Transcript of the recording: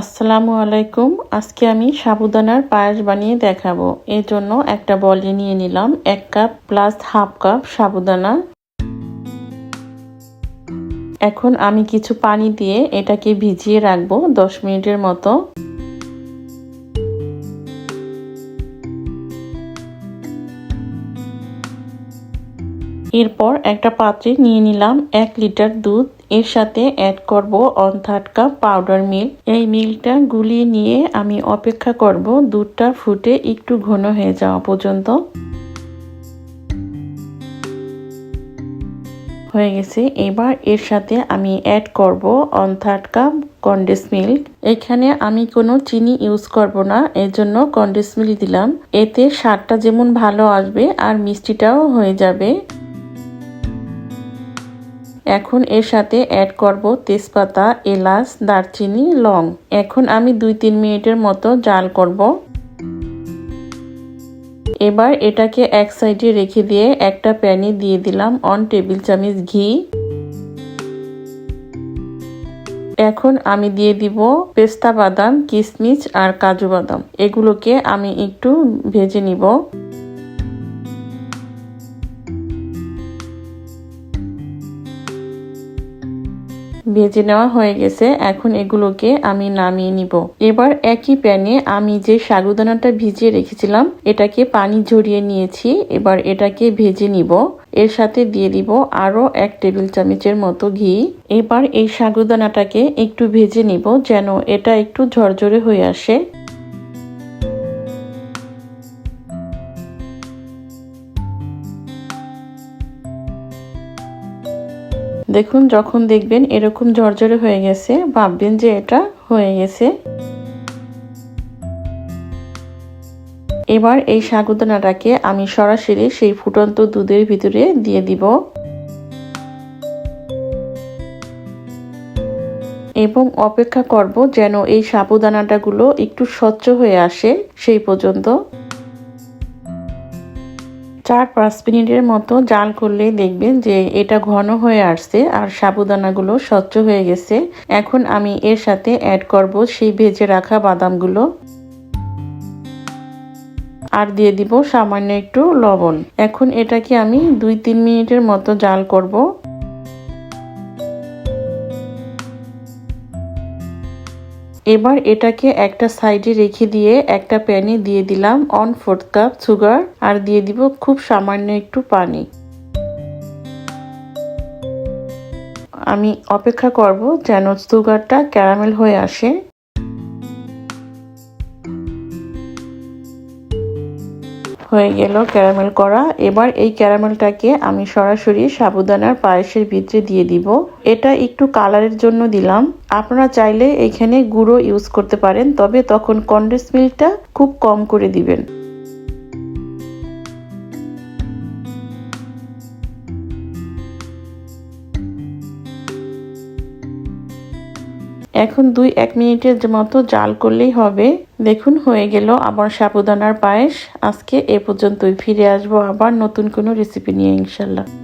আসসালামু আলাইকুম। আজকে আমি সাবুদানার পায়েস বানিয়ে দেখাবো। এর জন্য একটা বলে নিয়ে নিলাম এক কাপ প্লাস হাফ কাপ সাবুদানা। এখন আমি কিছু পানি দিয়ে এটাকে ভিজিয়ে রাখব দশ মিনিটের মতো। এরপর একটা পাত্রে নিয়ে নিলাম এক লিটার দুধ। এর সাথে অ্যাড করব one third cup powder milk এই মিল্কটা গুলিয়ে নিয়ে আমি অপেক্ষা করব দুধটা ফুটে একটু ঘন হয়ে যাওয়া পর্যন্ত। হয়ে গেছে। এবার এর সাথে আমি অ্যাড করব one third cup condense milk এখানে আমি কোনো চিনি ইউজ করব না, এর জন্য কন্ডেন্স মিল্ক দিলাম। এতে স্বাদটা যেমন ভালো আসবে আর মিষ্টিটাও হয়ে যাবে। এখন এর সাথে অ্যাড করব তেজপাতা, এলাচ, দারচিনি, লং। এখন আমি দুই তিন মিনিটের মতো জাল করব। এবার এটাকে এক সাইডে রেখে দিয়ে একটা প্যানে দিয়ে দিলাম অন টেবিল চামচ ঘি। এখন আমি দিয়ে দিব পেস্তা বাদাম কিশমিশ আর কাজু বাদাম। এগুলোকে আমি একটু ভেজে নিব। ভেজে নেওয়া হয়ে গেছে, এখন এগুলোকে আমি নামিয়ে নিব। এবার একই প্যানে আমি যে সাগুদানাটা ভিজিয়ে রেখেছিলাম, এটাকে পানি ঝরিয়ে নিয়েছি, এবার এটাকে ভেজে নিব। এর সাথে দিয়ে দিব আরও এক টেবিল চামচের মতো ঘি। এবার এই সাগুদানাটাকে একটু ভেজে নিব যেন এটা একটু ঝরঝরে হয়ে আসে। দেখুন, যখন দেখবেন এরকম ঝরঝরে হয়ে গেছে, ভাববেন যে এটা হয়ে গেছে। এবার এই সাগুদানাটাকে আমি সরাসরি সেই ফুটন্ত দুধের ভিতরে দিয়ে দিব। এবং অপেক্ষা করব যেন এই সাবুদানাটাগুলো একটু স্বচ্ছ হয়ে আসে সেই পর্যন্ত। চার পাঁচ মিনিটের মতো জাল করলেই দেখবেন যে এটা ঘন হয়ে আসছে আর সাবুদানাগুলো স্বচ্ছ হয়ে গেছে। এখন আমি এর সাথে অ্যাড করব সেই ভেজে রাখা বাদামগুলো। আর দিয়ে দিব সামান্য একটু লবণ। এখন এটাকে আমি দুই তিন মিনিটের মতো জাল করব। এবার এটাকে একটা সাইডে রেখে দিয়ে একটা প্যানে দিয়ে দিলাম অন ফোর্থ কাপ সুগার আর দিয়ে দিব খুব সামান্য একটু পানি। আমি অপেক্ষা করব যেন সুগারটা ক্যারামেল হয়ে আসে। হয়ে গেল ক্যারামেল করা। এবার এই ক্যারামেলটাকে আমি সরাসরি সাবুদানার পায়েসের ভিতরে দিয়ে দিব। এটা একটু কালারের জন্য দিলাম। আপনারা চাইলে এখানে গুঁড়ো ইউজ করতে পারেন, তবে তখন কন্ডেন্স মিল্কটা খুব কম করে দিবেন। এখন দুই এক মিনিটের মতো জাল করলেই হবে। দেখুন, হয়ে গেল আমার সাবুদানার পায়েস। আজকে এ পর্যন্তই। ফিরে আসব আবার নতুন কোনো রেসিপি নিয়ে, ইনশাল্লাহ।